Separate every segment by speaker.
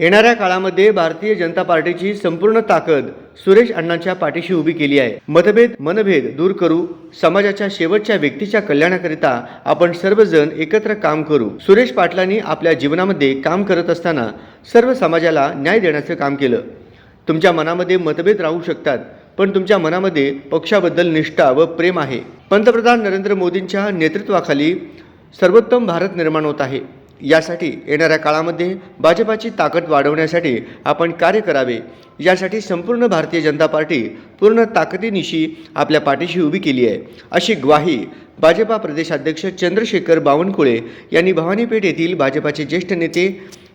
Speaker 1: येणाऱ्या काळामध्ये भारतीय जनता पार्टीची संपूर्ण ताकद सुरेश अण्णांच्या पाठीशी उभी केली आहे. मतभेद मनभेद दूर करू समाजाच्या शेवटच्या व्यक्तीच्या कल्याणाकरिता आपण सर्वजण एकत्र काम करू. सुरेश पाटलांनी आपल्या जीवनामध्ये काम करत असताना सर्व समाजाला न्याय देण्याचं काम केलं. तुमच्या मनामध्ये मतभेद राहू शकतात पण तुमच्या मनामध्ये पक्षाबद्दल निष्ठा व प्रेम आहे. पंतप्रधान नरेंद्र मोदींच्या नेतृत्वाखाली सर्वोत्तम भारत निर्माण होत आहे. यासाठी येणाऱ्या काळामध्ये भाजपाची ताकद वाढवण्यासाठी आपण कार्य करावे. यासाठी संपूर्ण भारतीय जनता पार्टी पूर्ण ताकदीनिशी आपल्या पाठीशी उभी केली आहे. अशी ग्वाही भाजपा प्रदेशाध्यक्ष चंद्रशेखर बावनकुळे यांनी भवानीपेठ येथील भाजपाचे ज्येष्ठ नेते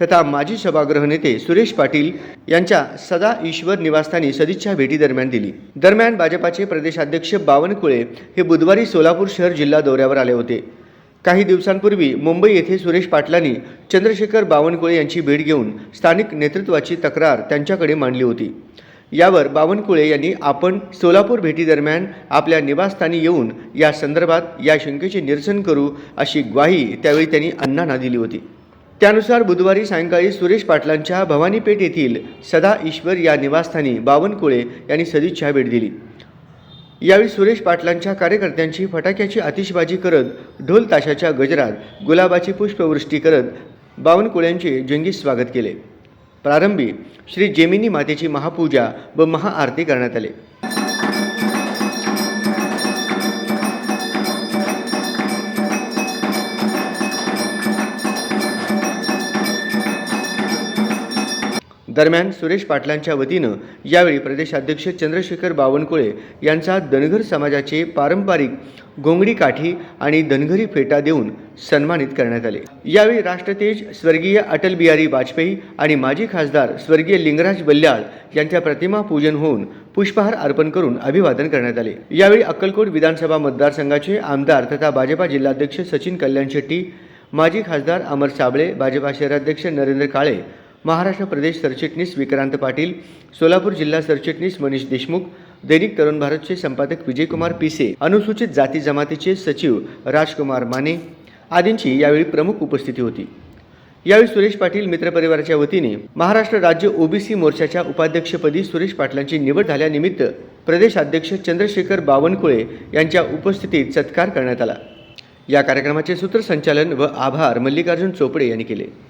Speaker 1: तथा माजी सभागृह नेते सुरेश पाटील यांच्या सदा ईश्वर निवासस्थानी सदिच्छा भेटी दरम्यान दिली. दरम्यान भाजपाचे प्रदेशाध्यक्ष बावनकुळे हे बुधवारी सोलापूर शहर जिल्हा दौऱ्यावर आले होते. काही दिवसांपूर्वी मुंबई येथे सुरेश पाटलांनी चंद्रशेखर बावनकुळे यांची भेट घेऊन स्थानिक नेतृत्वाची तक्रार त्यांच्याकडे मांडली होती. यावर बावनकुळे यांनी आपण सोलापूर भेटीदरम्यान आपल्या निवासस्थानी येऊन या संदर्भात या शंकेचे निरसन करू अशी ग्वाही त्यावेळी त्यांनी अण्णांना दिली होती. त्यानुसार बुधवारी सायंकाळी सुरेश पाटलांच्या भवानीपेठ येथील सदा ईश्वर या निवासस्थानी बावनकुळे यांनी सदिच्छा भेट दिली. यावेळी सुरेश पाटलांच्या कार्यकर्त्यांची फटाक्याची आतिषबाजी करत ढोल ताशाच्या गजरात गुलाबाची पुष्पवृष्टी करत बावनकुळ्यांचे जंगी स्वागत केले. प्रारंभी श्री जेमिनी मातेची महापूजा व महाआरती करण्यात आली. दरम्यान सुरेश पाटलांच्या वतीनं यावेळी प्रदेशाध्यक्ष चंद्रशेखर बावनकुळे यांचा धनगर समाजाचे पारंपरिक घोंगडी काठी आणि धनगरी फेटा देऊन सन्मानित करण्यात आले. यावेळी राष्ट्रतेज स्वर्गीय अटल बिहारी वाजपेयी आणि माजी खासदार स्वर्गीय लिंगराज बल्ल्याळ यांच्या प्रतिमा पूजन होऊन पुष्पहार अर्पण करून अभिवादन करण्यात आले. यावेळी अक्कलकोट विधानसभा मतदारसंघाचे आमदार तथा भाजपा जिल्हाध्यक्ष सचिन कल्याण शेट्टी माजी खासदार अमर साबळे भाजपा शहराध्यक्ष नरेंद्र काळे महाराष्ट्र प्रदेश सरचिटणीस विक्रांत पाटील सोलापूर जिल्हा सरचिटणीस मनीष देशमुख दैनिक तरुण भारतचे संपादक विजयकुमार पिसे अनुसूचित जाती जमातीचे सचिव राजकुमार माने आदींची यावेळी प्रमुख उपस्थिती होती. यावेळी सुरेश पाटील मित्रपरिवाराच्या वतीने महाराष्ट्र राज्य ओबीसी मोर्चाच्या उपाध्यक्षपदी सुरेश पाटलांची निवड झाल्यानिमित्त प्रदेशाध्यक्ष चंद्रशेखर बावनकुळे यांच्या उपस्थितीत सत्कार करण्यात आला. या कार्यक्रमाचे सूत्रसंचालन व आभार मल्लिकार्जुन चोपडे यांनी केले.